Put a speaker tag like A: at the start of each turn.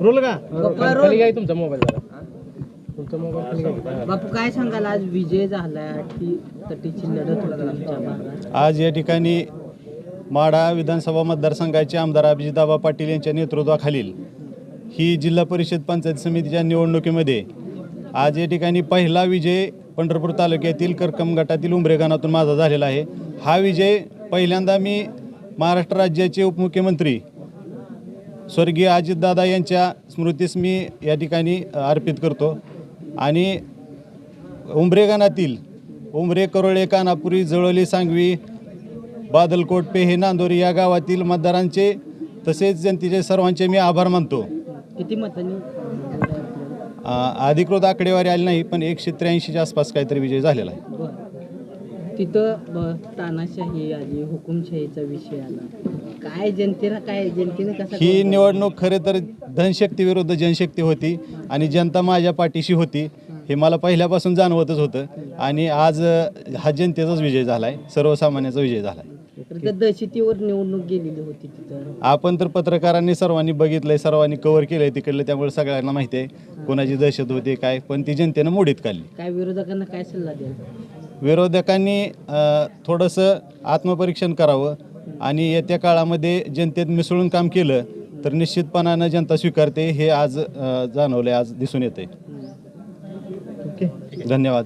A: Role का. खाली तुमचा मोबाईल जरा तुमचा मोबाईल खाली घ्या.
B: बापू काय सांगाल? आज विजय झाला ती तटीची लढत होती तुमच्या भागात
C: आज या ठिकाणी माढा विधानसभा मतदारसंघाचे आमदार अभिजिताबा पाटील यांच्या नेतृत्वाखालील ही जिल्हा परिषद पंचायत समितीच्या निवडणुकीमध्ये आज या ठिकाणी पहिला विजय पंढरपूर तालुक्यातील करकम गटातील उंबरे गाणातून माझा झालेला आहे. हा विजय पहिल्यांदा मी महाराष्ट्र राज्याचे उपमुख्यमंत्री स्वर्गीय अजितदादा यांच्या स्मृतीस मी या ठिकाणी अर्पित करतो. आणि उंबरे गाणातील उंबरे करोळे कानापुरी जळोली सांगवी बादलकोट पेहे नांदोरी या गावातील मतदारांचे तसेच जनतेचे सर्वांचे मी आभार मानतो.
B: किती मतांनी?
C: अधिकृत आकडेवारी आली नाही पण एकशे त्र्याऐंशीच्या आसपास काहीतरी विजय झालेला आहे.
B: तिथं तानाशाही आली हुकुमशाहीचा विषय आला. काय जनतेला काय जनतेने कसा
C: ही निवडणूक खरे तर धनशक्ती विरुद्ध जनशक्ती होती आणि जनता माझ्या पाठीशी होती हे मला पहिल्यापासून जाणवतच होतं. आणि आज अ, हा जनतेचाच विजय झाला आहे सर्वसामान्याचा विजय झाला आहे
B: तर दहशतीवर निवडणूक गेलेली होती तिथं.
C: आपण तर पत्रकारांनी सर्वांनी बघितलंय सर्वांनी कव्हर केलंय तिकडलं त्यामुळे सगळ्यांना माहिती आहे कोणाची दहशत होती काय पण ती जनतेनं मोडीत काढली.
B: काय विरोधकांना काय सल्ला द्याल?
C: विरोधकांनी थोडंसं आत्मपरीक्षण करावं आणि येत्या काळामध्ये जनतेत मिसळून काम केलं तर निश्चितपणानं जनता स्वीकारते हे आज अ, जाणवलंय आज दिसून येते धन्यवाद.